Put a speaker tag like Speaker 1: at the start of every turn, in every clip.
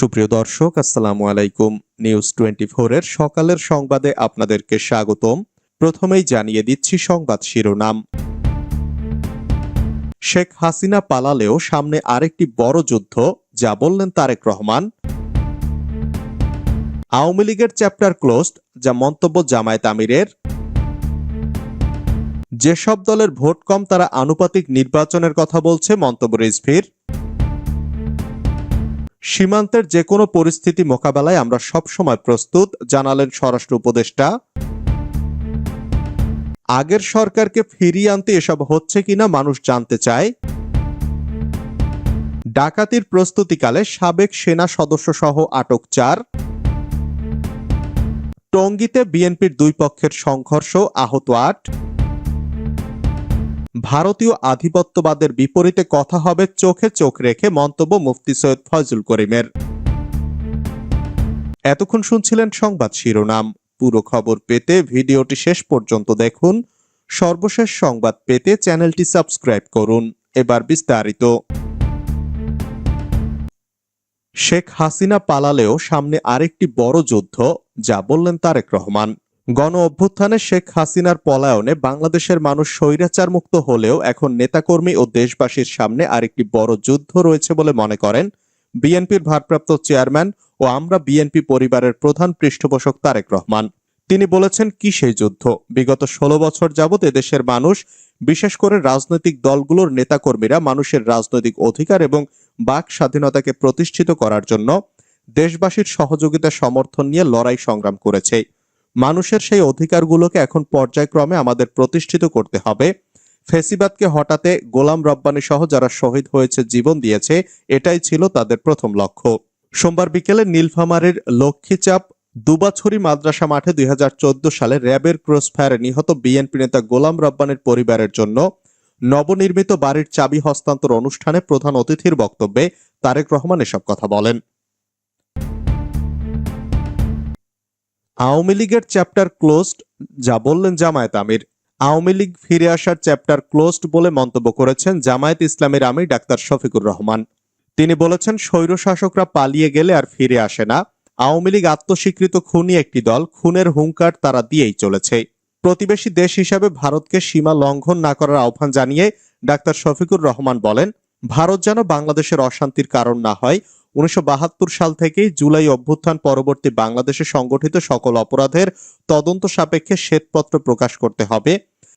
Speaker 1: সুপ্রিয় দর্শক আসসালামু আলাইকুম নিউজ টোয়েন্টি ফোরের সকালের সংবাদে আপনাদেরকে স্বাগতম প্রথমেই জানিয়ে দিচ্ছি সংবাদ শিরোনাম শেখ হাসিনা পালালেও সামনে আরেকটি বড় যুদ্ধ যা বললেন তারেক রহমান আওয়ামী লীগের চ্যাপ্টার ক্লোজড যা মন্তব্য জামায়াত আমিরের যেসব দলের ভোট কম তারা আনুপাতিক নির্বাচনের কথা বলছে মন্তব্য রিজভির সীমান্তের যে কোনো পরিস্থিতি মোকাবেলায় আমরা সবসময় প্রস্তুত জানালেন স্বরাষ্ট্র উপদেষ্টা আগের সরকারকে ফিরিয়ে আনতে এসব হচ্ছে কিনা মানুষ জানতে চায় ডাকাতির প্রস্তুতিকালে সাবেক সেনা সদস্য সহ আটক চার টঙ্গীতে বিএনপির দুই পক্ষের সংঘর্ষ আহত আট ভারতীয় আধিপত্যবাদের বিপরীতে কথা হবে চোখে চোখ রেখে মন্তব্য মুফতি সৈয়দ ফজল করিমের এতক্ষণ শুনছিলেন সংবাদ শিরোনাম পুরো খবর পেতে ভিডিওটি শেষ পর্যন্ত দেখুন সর্বশেষ সংবাদ পেতে চ্যানেলটি সাবস্ক্রাইব করুন এবার বিস্তারিত শেখ হাসিনা পালালেও সামনে আরেকটি বড় যুদ্ধ যা বললেন তারেক রহমান গণ অভ্যুত্থানে শেখ হাসিনার পলায়নে বাংলাদেশের মানুষ স্বৈরাচার মুক্ত হলেও এখন নেতাকর্মী ও দেশবাসীর সামনে আরেকটি বড় যুদ্ধ রয়েছে বলে মনে করেন বিএনপির ভারপ্রাপ্ত চেয়ারম্যান ও আমরা বিএনপি পরিবারের প্রধান পৃষ্ঠপোষক তারেক রহমান তিনি বলেছেন কি সেই যুদ্ধ বিগত ষোলো বছর যাবৎ এদেশের মানুষ বিশেষ করে রাজনৈতিক দলগুলোর নেতাকর্মীরা মানুষের রাজনৈতিক অধিকার এবং বাক স্বাধীনতাকে প্রতিষ্ঠিত করার জন্য দেশবাসীর সহযোগিতা সমর্থন নিয়ে লড়াই সংগ্রাম করেছে মানুষের সেই অধিকারগুলোকে এখন পর্যায়ক্রমে আমাদের প্রতিষ্ঠিত করতে হবে ফেসিবাদকে হটাতে গোলাম রব্বানি সহ যারা শহীদ হয়েছে জীবন দিয়েছে এটাই ছিল তাদের প্রথম লক্ষ্য সোমবার বিকেলে নীলফামারীর লক্ষ্মীচাপ দুবাছরি মাদ্রাসা মাঠে দুই সালে র্যাবের ক্রসফায়ারে নিহত বিএনপি নেতা গোলাম রব্বানের পরিবারের জন্য নবনির্মিত বাড়ির চাবি হস্তান্তর অনুষ্ঠানে প্রধান অতিথির বক্তব্যে তারেক রহমান এসব কথা বলেন আওয়ামী লীগের চ্যাপ্টার ক্লোজড যা বললেন জামায়াত আমির আওয়ামী লীগ ফিরে আসার চ্যাপ্টার ক্লোজড বলে মন্তব্য করেছেন জামায়াত ইসলামের আমির ডাক্তার শফিকুর রহমান তিনি বলেছেন শাসকরা পালিয়ে গেলে আর ফিরে আসে না আওয়ামী লীগ আত্মস্বীকৃত খুনি একটি দল খুনের হুঙ্কার তারা দিয়েই চলেছে প্রতিবেশী দেশ হিসাবে ভারতকে সীমা লঙ্ঘন না করার আহ্বান জানিয়ে ডাক্তার শফিকুর রহমান বলেন ভারত যেন বাংলাদেশের অশান্তির কারণ না হয় উনিশশো সাল থেকে জুলাই অভ্যুত্থান পরবর্তী বাংলাদেশে সংগঠিত সকল অপরাধের তদন্ত সাপেক্ষে শ্বেতপত্র প্রকাশ করতে হবে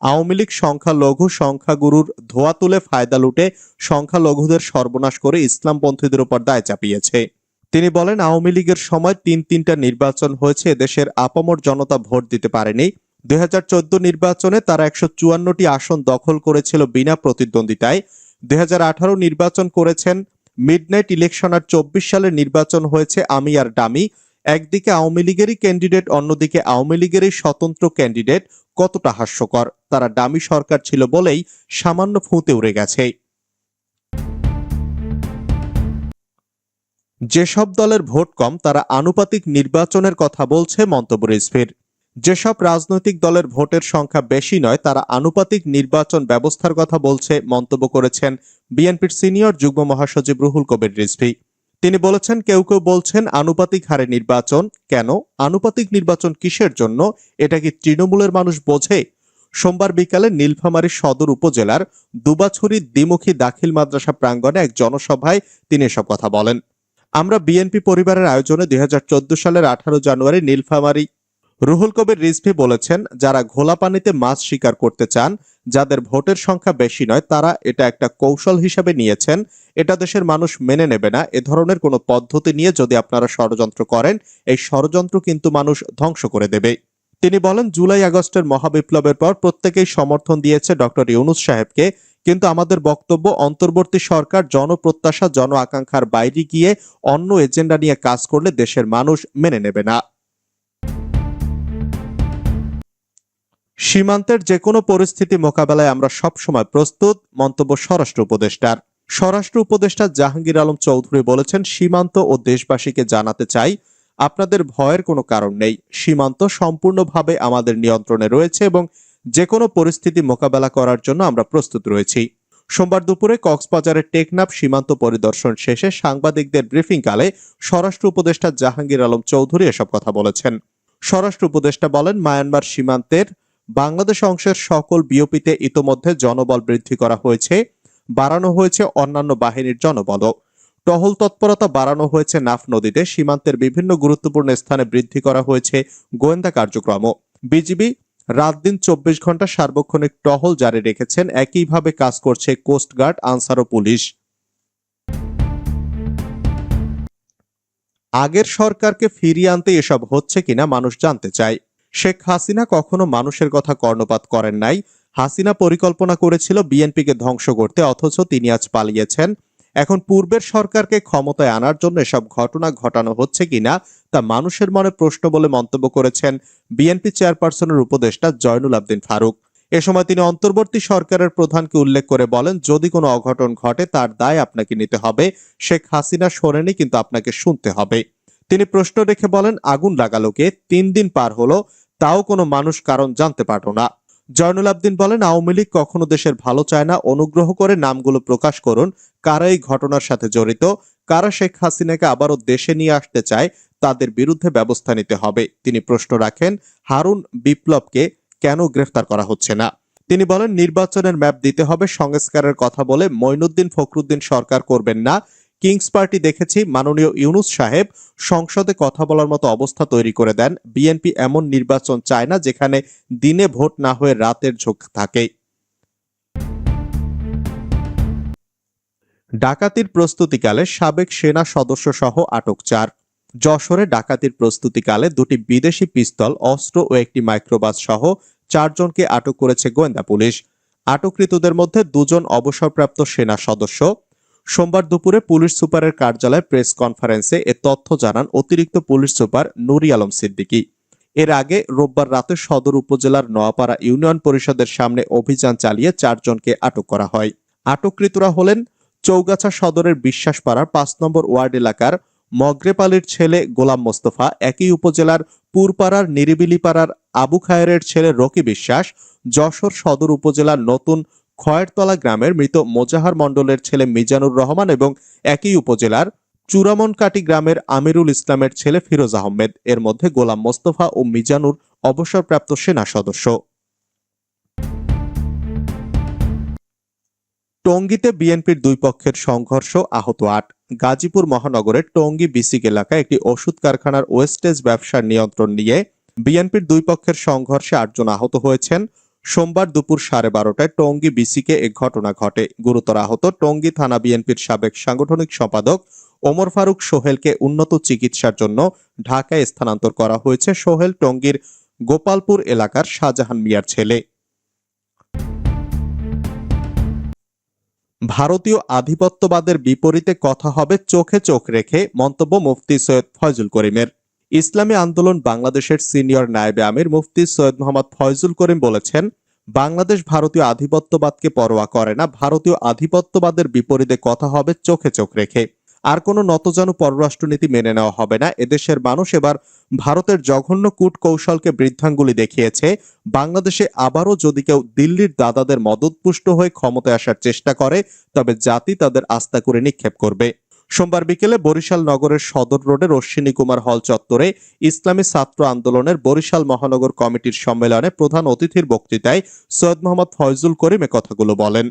Speaker 1: আওয়ামী লীগ সংখ্যালঘু সংখ্যাগুরুর ধোয়া তুলে ফায়দা লুটে সংখ্যালঘুদের সর্বনাশ করে ইসলামপন্থীদের উপর দায় চাপিয়েছে তিনি বলেন আওয়ামী লীগের সময় তিন তিনটা নির্বাচন হয়েছে দেশের আপামর জনতা ভোট দিতে পারেনি দুই নির্বাচনে তারা একশো চুয়ান্নটি আসন দখল করেছিল বিনা প্রতিদ্বন্দ্বিতায় দুই নির্বাচন করেছেন মিডনাইট ইলেকশন আর চব্বিশ সালের নির্বাচন হয়েছে আমি আর ডামি একদিকে আওয়ামী লীগেরই ক্যান্ডিডেট অন্যদিকে আওয়ামী লীগেরই স্বতন্ত্র ক্যান্ডিডেট কতটা হাস্যকর তারা ডামি সরকার ছিল বলেই সামান্য ফুঁতে উড়ে গেছে যেসব দলের ভোট কম তারা আনুপাতিক নির্বাচনের কথা বলছে মন্তব্য রিজভির যেসব রাজনৈতিক দলের ভোটের সংখ্যা বেশি নয় তারা আনুপাতিক নির্বাচন ব্যবস্থার কথা বলছে মন্তব্য করেছেন বিএনপির সিনিয়র যুগ্ম মহাসচিব রুহুল কবির রিজভি তিনি বলেছেন কেউ কেউ বলছেন আনুপাতিক হারে নির্বাচন কেন আনুপাতিক নির্বাচন কিসের জন্য এটা কি তৃণমূলের মানুষ বোঝে সোমবার বিকালে নীলফামারী সদর উপজেলার দুবাছুরি দ্বিমুখী দাখিল মাদ্রাসা প্রাঙ্গণে এক জনসভায় তিনি এসব কথা বলেন আমরা বিএনপি পরিবারের আয়োজনে দুই সালের আঠারো জানুয়ারি নীলফামারী রুহুল কবির রিজভি বলেছেন যারা ঘোলা পানিতে মাছ শিকার করতে চান যাদের ভোটের সংখ্যা বেশি নয় তারা এটা একটা কৌশল হিসাবে নিয়েছেন এটা দেশের মানুষ মেনে নেবে না এ ধরনের কোনো পদ্ধতি নিয়ে যদি আপনারা ষড়যন্ত্র করেন এই ষড়যন্ত্র কিন্তু মানুষ ধ্বংস করে দেবে তিনি বলেন জুলাই আগস্টের মহাবিপ্লবের পর প্রত্যেকেই সমর্থন দিয়েছে ডক্টর ইউনুস সাহেবকে কিন্তু আমাদের বক্তব্য অন্তর্বর্তী সরকার জনপ্রত্যাশা জন আকাঙ্ক্ষার বাইরে গিয়ে অন্য এজেন্ডা নিয়ে কাজ করলে দেশের মানুষ মেনে নেবে না সীমান্তের যে কোনো পরিস্থিতি মোকাবেলায় আমরা সবসময় প্রস্তুত মন্তব্য স্বরাষ্ট্র উপদেষ্টার স্বরাষ্ট্র উপদেষ্টা জাহাঙ্গীর আলম চৌধুরী বলেছেন সীমান্ত ও দেশবাসীকে জানাতে চাই আপনাদের ভয়ের কোনো কারণ নেই সীমান্ত সম্পূর্ণভাবে আমাদের নিয়ন্ত্রণে রয়েছে এবং যে কোনো পরিস্থিতি মোকাবেলা করার জন্য আমরা প্রস্তুত রয়েছি সোমবার দুপুরে কক্সবাজারের টেকনাফ সীমান্ত পরিদর্শন শেষে সাংবাদিকদের ব্রিফিংকালে স্বরাষ্ট্র উপদেষ্টা জাহাঙ্গীর আলম চৌধুরী এসব কথা বলেছেন স্বরাষ্ট্র উপদেষ্টা বলেন মায়ানমার সীমান্তের বাংলাদেশ অংশের সকল বিওপিতে ইতোমধ্যে জনবল বৃদ্ধি করা হয়েছে বাড়ানো হয়েছে অন্যান্য বাহিনীর জনবলও টহল তৎপরতা বাড়ানো হয়েছে নাফ নদীতে সীমান্তের বিভিন্ন গুরুত্বপূর্ণ স্থানে বৃদ্ধি করা হয়েছে গোয়েন্দা কার্যক্রমও বিজিবি রাত দিন চব্বিশ ঘন্টা সার্বক্ষণিক টহল জারি রেখেছেন একইভাবে কাজ করছে কোস্টগার্ড আনসার ও পুলিশ আগের সরকারকে ফিরিয়ে আনতে এসব হচ্ছে কিনা মানুষ জানতে চায় শেখ হাসিনা কখনো মানুষের কথা কর্ণপাত করেন নাই হাসিনা পরিকল্পনা করেছিল বিএনপিকে ধ্বংস করতে অথচ তিনি আজ পালিয়েছেন এখন পূর্বের সরকারকে ক্ষমতায় আনার জন্য এসব ঘটনা ঘটানো হচ্ছে কিনা তা মানুষের মনে প্রশ্ন বলে মন্তব্য করেছেন বিএনপি চেয়ারপারসনের উপদেষ্টা জয়নুল আবদিন ফারুক এ সময় তিনি অন্তর্বর্তী সরকারের প্রধানকে উল্লেখ করে বলেন যদি কোনো অঘটন ঘটে তার দায় আপনাকে নিতে হবে শেখ হাসিনা শোনেনি কিন্তু আপনাকে শুনতে হবে তিনি প্রশ্ন রেখে বলেন আগুন লাগালোকে তিন দিন পার হলো তাও কোনো মানুষ কারণ জানতে পারল না জয়নুল আবদিন বলেন আওয়ামী লীগ কখনো দেশের ভালো চায় না অনুগ্রহ করে নামগুলো প্রকাশ করুন কারা এই ঘটনার সাথে জড়িত কারা শেখ হাসিনাকে আবারও দেশে নিয়ে আসতে চায় তাদের বিরুদ্ধে ব্যবস্থা নিতে হবে তিনি প্রশ্ন রাখেন হারুন বিপ্লবকে কেন গ্রেফতার করা হচ্ছে না তিনি বলেন নির্বাচনের ম্যাপ দিতে হবে সংস্কারের কথা বলে মইনুদ্দিন ফখরুদ্দিন সরকার করবেন না কিংস পার্টি দেখেছি মাননীয় ইউনুস সাহেব সংসদে কথা বলার মতো অবস্থা তৈরি করে দেন বিএনপি এমন নির্বাচন চায় না যেখানে দিনে ভোট না হয়ে রাতের ঝোঁক থাকে ডাকাতির প্রস্তুতিকালে সাবেক সেনা সদস্য সহ আটক চার যশোরে ডাকাতির প্রস্তুতিকালে দুটি বিদেশি পিস্তল অস্ত্র ও একটি মাইক্রোবাস সহ চারজনকে আটক করেছে গোয়েন্দা পুলিশ আটককৃতদের মধ্যে দুজন অবসরপ্রাপ্ত সেনা সদস্য সোমবার দুপুরে পুলিশ সুপারের কার্যালয়ে প্রেস কনফারেন্সে এ তথ্য জানান অতিরিক্ত পুলিশ সুপার নুরি আলম সিদ্দিকী এর আগে রোববার রাতে সদর উপজেলার নোয়াপাড়া ইউনিয়ন পরিষদের সামনে অভিযান চালিয়ে চারজনকে আটক করা হয় আটককৃতরা হলেন চৌগাছা সদরের বিশ্বাসপাড়ার পাঁচ নম্বর ওয়ার্ড এলাকার মগরেপালির ছেলে গোলাম মোস্তফা একই উপজেলার পুরপাড়ার নিরিবিলিপাড়ার আবু খায়ের ছেলে রকি বিশ্বাস যশোর সদর উপজেলার নতুন খয়েরতলা গ্রামের মৃত মোজাহার মণ্ডলের ছেলে মিজানুর রহমান এবং একই উপজেলার চূড়ামনকাটি গ্রামের আমিরুল ইসলামের ছেলে ফিরোজ আহমেদ এর মধ্যে গোলাম মোস্তফা ও মিজানুর অবসরপ্রাপ্ত সেনা সদস্য টঙ্গীতে বিএনপির দুই পক্ষের সংঘর্ষ আহত আট গাজীপুর মহানগরের টঙ্গী বিসিক এলাকায় একটি ওষুধ কারখানার ওয়েস্টেজ ব্যবসার নিয়ন্ত্রণ নিয়ে বিএনপির দুই পক্ষের সংঘর্ষে আটজন আহত হয়েছেন সোমবার দুপুর সাড়ে বারোটায় টঙ্গী বিসিকে এ ঘটনা ঘটে গুরুতর আহত টঙ্গী থানা বিএনপির সাবেক সাংগঠনিক সম্পাদক ওমর ফারুক সোহেলকে উন্নত চিকিৎসার জন্য ঢাকায় স্থানান্তর করা হয়েছে সোহেল টঙ্গীর গোপালপুর এলাকার শাহজাহান মিয়ার ছেলে ভারতীয় আধিপত্যবাদের বিপরীতে কথা হবে চোখে চোখ রেখে মন্তব্য মুফতি সৈয়দ ফয়জুল করিমের ইসলামী আন্দোলন বাংলাদেশের সিনিয়র নায়েবে আমির মুফতি সৈয়দ মোহাম্মদ ফয়জুল করিম বলেছেন বাংলাদেশ ভারতীয় আধিপত্যবাদকে পরোয়া করে না ভারতীয় আধিপত্যবাদের বিপরীতে কথা হবে চোখে চোখ রেখে আর কোনো নতজানু পররাষ্ট্রনীতি মেনে নেওয়া হবে না এদেশের মানুষ এবার ভারতের জঘন্য কূট কৌশলকে বৃদ্ধাঙ্গুলি দেখিয়েছে বাংলাদেশে আবারও যদি কেউ দিল্লির দাদাদের মদতপুষ্ট হয়ে ক্ষমতায় আসার চেষ্টা করে তবে জাতি তাদের আস্থা করে নিক্ষেপ করবে সোমবার বিকেলে বরিশাল নগরের সদর রোডের অশ্বিনী কুমার হল চত্বরে ইসলামী ছাত্র আন্দোলনের বরিশাল মহানগর কমিটির সম্মেলনে প্রধান অতিথির বক্তৃতায় সৈয়দ মোহাম্মদ ফয়জুল করিম কথাগুলো বলেন